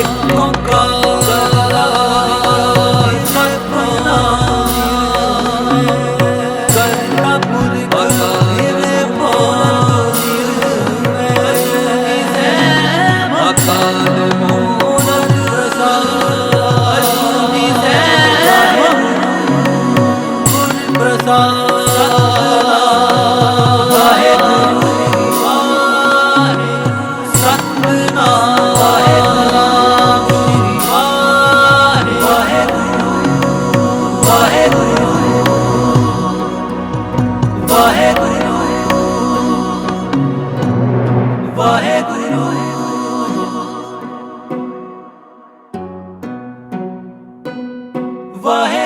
encontrar. वह